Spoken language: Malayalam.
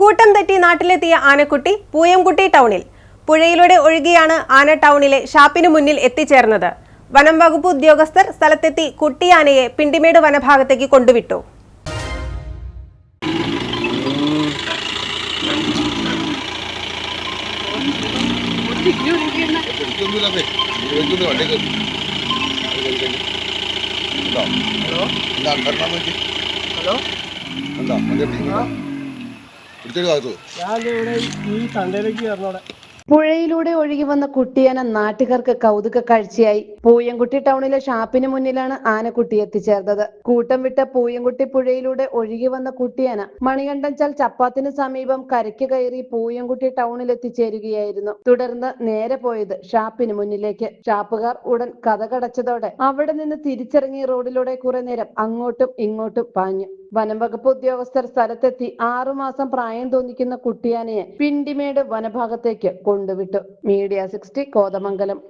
കൂട്ടം തെറ്റി നാട്ടിലെത്തിയ ആനക്കുട്ടി പൂയംകുട്ടി ടൗണിൽ. പുഴയിലൂടെ ഒഴുകിയാണ് ആന ടൗണിലെ ഷാപ്പിനു മുന്നിൽ എത്തിച്ചേർന്നത്. വനം വകുപ്പ് ഉദ്യോഗസ്ഥർ സ്ഥലത്തെത്തി കുട്ടിയാനയെ പിണ്ടിമേട് വനഭാഗത്തേക്ക് കൊണ്ടുവിട്ടു. ഹലോ? ഹലോ? എന്താ? പുഴയിലൂടെ ഒഴുകി വന്ന കുട്ടിയാന നാട്ടുകാർക്ക് കൗതുക കാഴ്ചയായി. പൂയംകുട്ടി ടൗണിലെ ഷാപ്പിന് മുന്നിലാണ് ആനക്കുട്ടി എത്തിച്ചേർന്നത്. കൂട്ടം വിട്ട പൂയംകുട്ടി പുഴയിലൂടെ ഒഴുകി വന്ന കുട്ടിയാന മണികണ്ഠൻചാൽ ചപ്പാത്തിന് സമീപം കരയ്ക്ക് കയറി പൂയംകുട്ടി ടൗണിൽ എത്തിച്ചേരുകയായിരുന്നു. തുടർന്ന് നേരെ പോയത് ഷാപ്പിന് മുന്നിലേക്ക്. ഷാപ്പുകാർ ഉടൻ കഥകടച്ചതോടെ അവിടെ നിന്ന് തിരിച്ചിറങ്ങി റോഡിലൂടെ കുറെ നേരം അങ്ങോട്ടും ഇങ്ങോട്ടും പാഞ്ഞു. വനം വകുപ്പ് ഉദ്യോഗസ്ഥർ സ്ഥലത്തെത്തി ആറുമാസം പ്രായം തോന്നിക്കുന്ന കുട്ടിയാനയെ പിണ്ടിമേട് വനഭാഗത്തേക്ക് കൊണ്ടുവിട്ടു. Media sixty Kothamangalam.